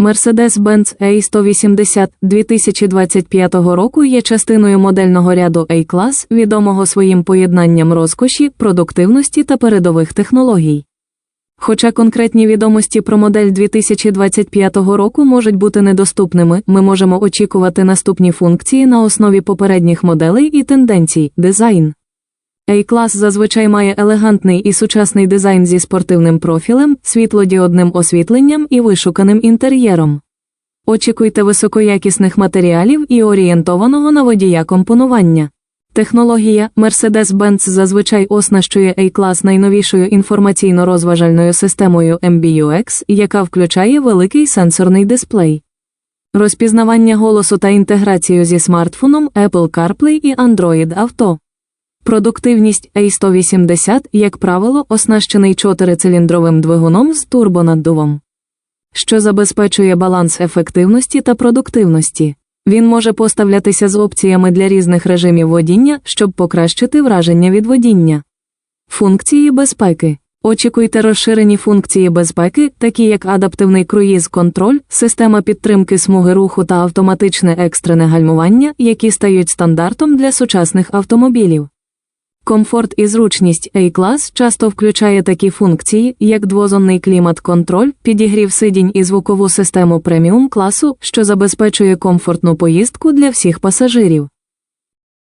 Mercedes-Benz A180 2025 року є частиною модельного ряду A-клас, відомого своїм поєднанням розкоші, продуктивності та передових технологій. Хоча конкретні відомості про модель 2025 року можуть бути недоступними, ми можемо очікувати наступні функції на основі попередніх моделей і тенденцій, дизайн. A-клас зазвичай має елегантний і сучасний дизайн зі спортивним профілем, світлодіодним освітленням і вишуканим інтер'єром. Очікуйте високоякісних матеріалів і орієнтованого на водія компонування. Технологія Mercedes-Benz зазвичай оснащує A-клас найновішою інформаційно-розважальною системою MBUX, яка включає великий сенсорний дисплей. Розпізнавання голосу та інтеграцію зі смартфоном Apple CarPlay і Android Auto. Продуктивність A180, як правило, оснащений чотирициліндровим двигуном з турбонаддувом, що забезпечує баланс ефективності та продуктивності. Він може поставлятися з опціями для різних режимів водіння, щоб покращити враження від водіння. Функції безпеки. Очікуйте розширені функції безпеки, такі як адаптивний круїз-контроль, система підтримки смуги руху та автоматичне екстрене гальмування, які стають стандартом для сучасних автомобілів. Комфорт і зручність A-клас часто включає такі функції, як двозонний клімат-контроль, підігрів сидінь і звукову систему преміум класу, що забезпечує комфортну поїздку для всіх пасажирів.